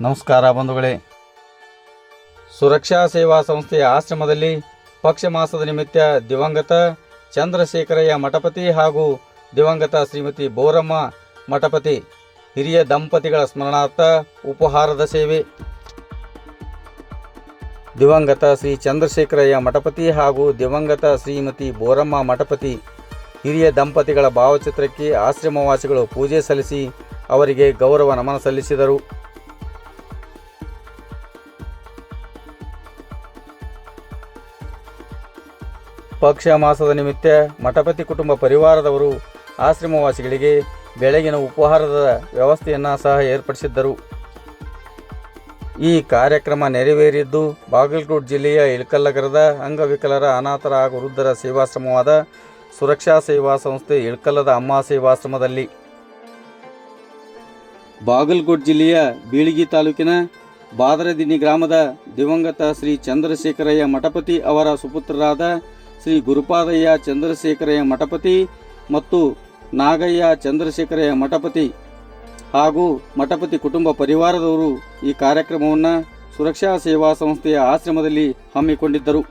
ನಮಸ್ಕಾರ ಬಂಧುಗಳೇ. ಸುರಕ್ಷಾ ಸೇವಾ ಸಂಸ್ಥೆಯ ಆಶ್ರಮದಲ್ಲಿ ಪಕ್ಷ ಮಾಸದ ನಿಮಿತ್ತ ದಿವಂಗತ ಚಂದ್ರಶೇಖರಯ್ಯ ಮಠಪತಿ ಹಾಗೂ ದಿವಂಗತ ಶ್ರೀಮತಿ ಬೋರಮ್ಮ ಮಠಪತಿ, ಹಿರಿಯ ದಂಪತಿಗಳ ಸ್ಮರಣಾರ್ಥ ಉಪಹಾರದ ಸೇವೆ. ದಿವಂಗತ ಶ್ರೀ ಚಂದ್ರಶೇಖರಯ್ಯ ಮಠಪತಿ ಹಾಗೂ ದಿವಂಗತ ಶ್ರೀಮತಿ ಬೋರಮ್ಮ ಮಠಪತಿ, ಹಿರಿಯ ದಂಪತಿಗಳ ಭಾವಚಿತ್ರಕ್ಕೆ ಆಶ್ರಮವಾಸಿಗಳು ಪೂಜೆ ಸಲ್ಲಿಸಿ ಅವರಿಗೆ ಗೌರವ ನಮನ ಸಲ್ಲಿಸಿದರು. ಪಕ್ಷ ಮಾಸದ ನಿಮಿತ್ತ ಮಠಪತಿ ಕುಟುಂಬ ಪರಿವಾರದವರು ಆಶ್ರಮವಾಸಿಗಳಿಗೆ ಬೆಳಗಿನ ಉಪಹಾರದ ವ್ಯವಸ್ಥೆಯನ್ನು ಸಹ ಏರ್ಪಡಿಸಿದ್ದರು. ಈ ಕಾರ್ಯಕ್ರಮ ನೆರವೇರಿದ್ದು ಬಾಗಲಕೋಟ್ ಜಿಲ್ಲೆಯ ಇಳಕಲ್ಲಗರದ ಅಂಗವಿಕಲರ ಅನಾಥರ ಹಾಗೂ ವೃದ್ಧರ ಸೇವಾಶ್ರಮವಾದ ಸುರಕ್ಷಾ ಸೇವಾ ಸಂಸ್ಥೆ ಇಳಕಲ್ಲದ ಅಮ್ಮ ಸೇವಾಶ್ರಮದಲ್ಲಿ. ಬಾಗಲಕೋಟ್ ಜಿಲ್ಲೆಯ ಬೀಳಿಗಿ ತಾಲೂಕಿನ ಬಾದರದಿನಿ ಗ್ರಾಮದ ದಿವಂಗತ ಶ್ರೀ ಚಂದ್ರಶೇಖರಯ್ಯ ಮಠಪತಿ ಅವರ ಸುಪುತ್ರರಾದ ಶ್ರೀ ಗುರುಪಾದಯ್ಯ ಚಂದ್ರಶೇಖರಯ್ಯ ಮಠಪತಿ ಮತ್ತು ನಾಗಯ್ಯ ಚಂದ್ರಶೇಖರಯ್ಯ ಮಠಪತಿ ಹಾಗೂ ಮಠಪತಿ ಕುಟುಂಬ ಪರಿವಾರದವರು ಈ ಕಾರ್ಯಕ್ರಮವನ್ನು ಸುರಕ್ಷಾ ಸೇವಾ ಸಂಸ್ಥೆಯ ಆಶ್ರಮದಲ್ಲಿ ಹಮ್ಮಿಕೊಂಡಿದ್ದರು.